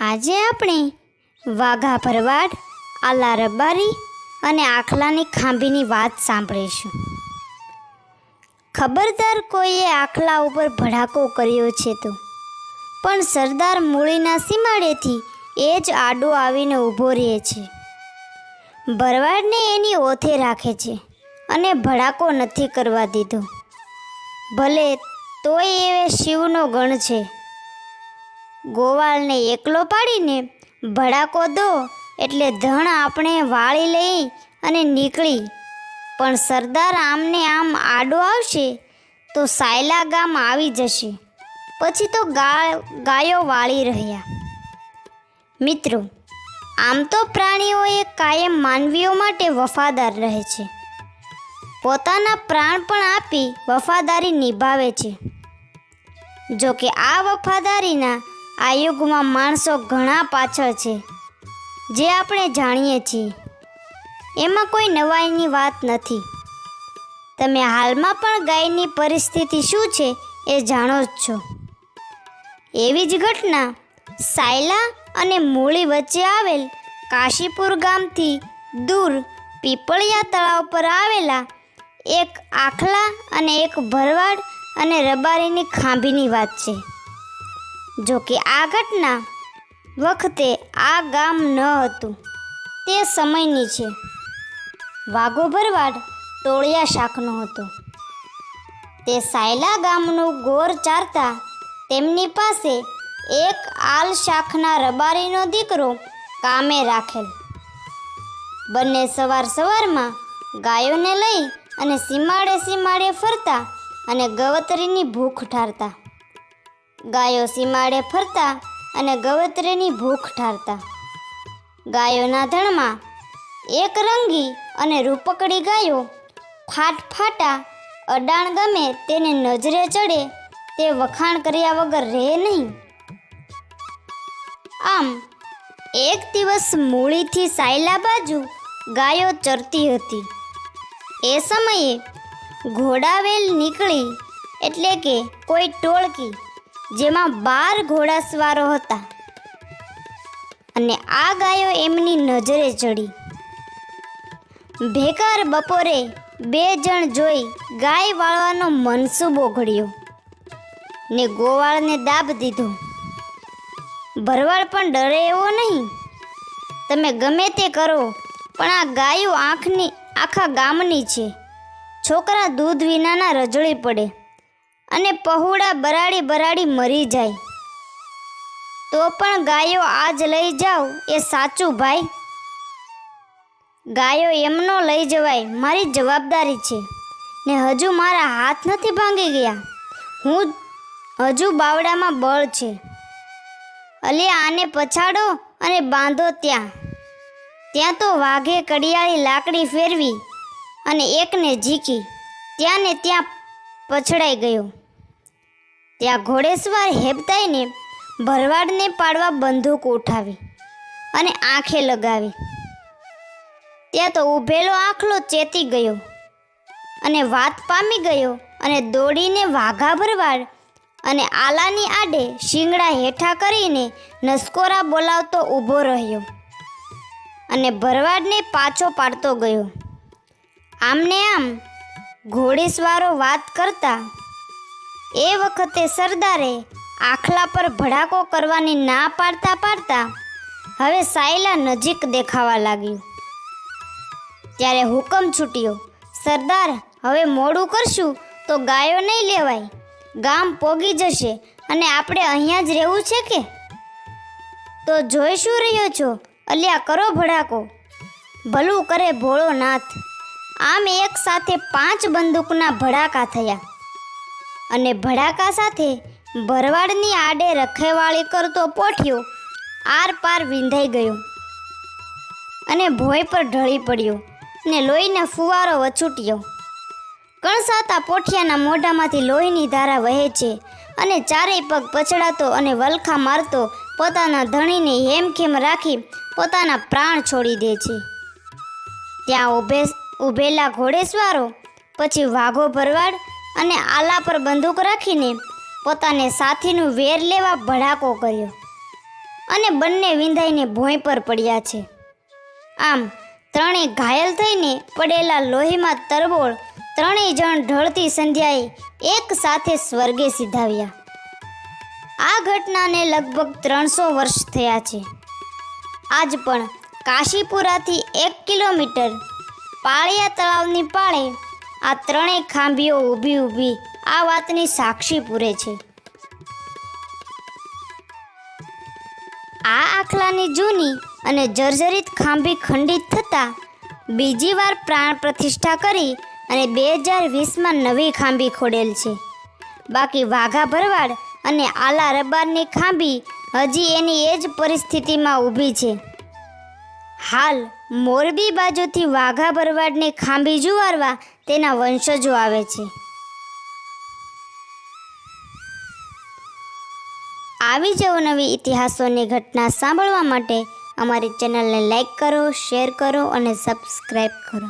આજે આપણે વાઘા ભરવાડ આલા રબારી અને આખલાની ખાંભીની વાત સાંભળીશું. ખબરદાર કોઈએ આખલા ઉપર ભડાકો કર્યો છે તો. પણ સરદાર મૂળીના સીમાડેથી એ જ આડો આવીને ઊભો રહે છે. ભરવાડને એની ઓથે રાખે છે અને ભડાકો નથી કરવા દીધો. ભલે તોય એ શિવનો ગણ છે. ગોવાળને એકલો પાડીને ભડાકો દો એટલે ધણ આપણે વાળી લઈ અને નીકળી. પણ સરદાર આમને આમ આડો આવશે તો સાયલા ગામ આવી જશે. પછી તો ગા ગાયો વાળી રહ્યા. મિત્રો, આમ તો પ્રાણીઓ એ કાયમ માનવીઓ માટે વફાદાર રહે છે. પોતાના પ્રાણ પણ આપી વફાદારી નિભાવે છે. જો કે આ વફાદારીના આ યુગમાં માણસો ઘણા પાછળ છે, જે આપણે જાણીએ છીએ. એમાં કોઈ નવાઈની વાત નથી. તમે હાલમાં પણ ગાયની પરિસ્થિતિ શું છે એ જાણો જ છો. એવી જ ઘટના સાયલા અને મૂળી વચ્ચે આવેલ કાશીપુર ગામથી દૂર પીપળિયા તળાવ પર આવેલા એક આખલા અને એક ભરવાડ અને રબારીની ખાંભીની વાત છે. જો કે આ ઘટના વખતે આ ગામ ન હતું. તે સમયની છે. વાઘો ભરવાડ ટોળિયા શાખનો હતો. તે સાયલા ગામનું ગોર ચારતા તેમની પાસે એક આલ શાખના રબારીનો દીકરો કામે રાખેલ. બંને સવાર સવારમાં ગાયોને લઈ અને સીમાડે સીમાડે ફરતા અને ગવતરીની ભૂખ ઠારતા. ગાયો સીમાડે ફરતા અને ગવત્રેની ભૂખ ઠારતા. ગાયોના ધણમાં એક રંગી અને રૂપકડી ગાયો ફાટ ફાટા અડાણ ગમે તેને નજરે ચડે તે વખાણ કર્યા વગર રહે નહીં. આમ, એક દિવસ મૂળીથી સાયલા બાજુ ગાયો ચરતી હતી. એ સમયે ઘોડાવેલ નીકળી એટલે કે કોઈ ટોળકી જેમાં બાર ઘોડાસવારો હતા. અને આ ગાયો એમની નજરે ચડી. ભેકાર બપોરે બે જણ જોઈ ગાય વાળવાનો મનસૂબો ઘડ્યો ને ગોવાળને દાબ દીધો. ભરવાડ પણ ડરે એવો નહીં. તમે ગમે તે કરો, પણ આ ગાયો આંખની, આખા ગામની છે. છોકરા દૂધ વિનાના રજળી પડે. અને પહોળા બરાડી બરાડી મરી જાય. તો પણ ગાયો આજ લઈ જાઓ એ સાચું ભાઈ? ગાયો એમનો લઈ જવાય, મારી જવાબદારી છે. ને હજુ મારા હાથ નથી ભાંગી ગયા. હું હજુ બાવડામાં બળ છે. અલે આને પછાડો અને બાંધો ત્યાં. ત્યાં તો વાઘે કડિયાળી લાકડી ફેરવી અને એકને ઝીકી. ત્યાં ને ત્યાં પછડાઈ ગયો. ત્યાં ઘોડેસવાર હેબતાઈને ભરવાડને પાડવા બંદૂક ઉઠાવી અને આંખે લગાવી. ત્યાં તો ઊભેલો આંખલો ચેતી ગયો અને વાત પામી ગયો અને દોડીને વાઘા ભરવાડ અને આલાની આડે શિંગડા હેઠા કરીને નસકોરા બોલાવતો ઊભો રહ્યો અને ભરવાડને પાછો પાડતો ગયો. આમને આમ ઘોડેસવારો વાત કરતા એ વખતે સરદારે આખલા પર ભડાકો કરવાની ના પાડતા પાડતા હવે સાયલા નજીક દેખાવા લાગ્યું. ત્યારે હુકમ છૂટ્યો. સરદાર, હવે મોડું કરશું તો ગાયો નહીં લેવાય. ગામ પોગી જશે અને આપણે અહીંયા જ રહેવું છે કે? તો જોઈ શું રહ્યો છો? અલ્યા, કરો ભડાકો. ભલું કરે ભોળો નાથ. આમ એક સાથે પાંચ બંદૂકના ભડાકા થયા. અને ભડાકા સાથે ભરવાડની આડે રખેવાળી કરતો પોઠિયો આર પાર વિંધાઈ ગયો. અને ભોય પર ઢળી પડ્યો ને લોહીને ફુવારો વછૂટ્યો. કણસાતા પોઠિયાના મોઢામાંથી લોહીની ધારા વહે છે અને ચારેય પગ પછડાતો અને વલખા મારતો પોતાના ધણીને હેમખેમ રાખી પોતાના પ્રાણ છોડી દે છે. ત્યાં ઉભે ઊભેલા ઘોડેસવારો, પછી વાઘો ભરવાડ અને આલા પર બંદૂક રાખીને પોતાને સાથીનું વેર લેવા ભડાકો કર્યો. અને બંને વિંધાઈને ભોંય પર પડ્યા છે. આમ ત્રણેય ઘાયલ થઈને પડેલા લોહીમાં તરબોળ ત્રણેય જણ ઢળતી સંધ્યાએ એક સાથે સ્વર્ગે સિધાવ્યા. આ ઘટનાને લગભગ ત્રણસો વર્ષ થયા છે. આજ પણ કાશીપુરાથી એક કિલોમીટર પાળિયા તળાવની પાળે આ ત્રણેય ખાંભીઓ ઊભી ઊભી આ વાતની સાક્ષી પૂરે છે. આ આખલાની જૂની અને જર્જરિત ખાંભી ખંડિત થતાં બીજી વાર પ્રાણ પ્રતિષ્ઠા કરી અને બે હજાર વીસમાં નવી ખાંભી ખોડેલ છે. બાકી વાઘા ભરવાડ અને આલા રબારની ખાંભી હજી એની એ જ પરિસ્થિતિમાં ઊભી છે. હાલ મોરબી બાજુથી વાઘા ભરવાડની ખાંભી જુવારવા તેના વંશજો આવે છે. આવી જ અવનવી ઇતિહાસોની ઘટના સાંભળવા માટે અમારી ચેનલને લાઈક કરો, શેર કરો અને સબસ્ક્રાઈબ કરો.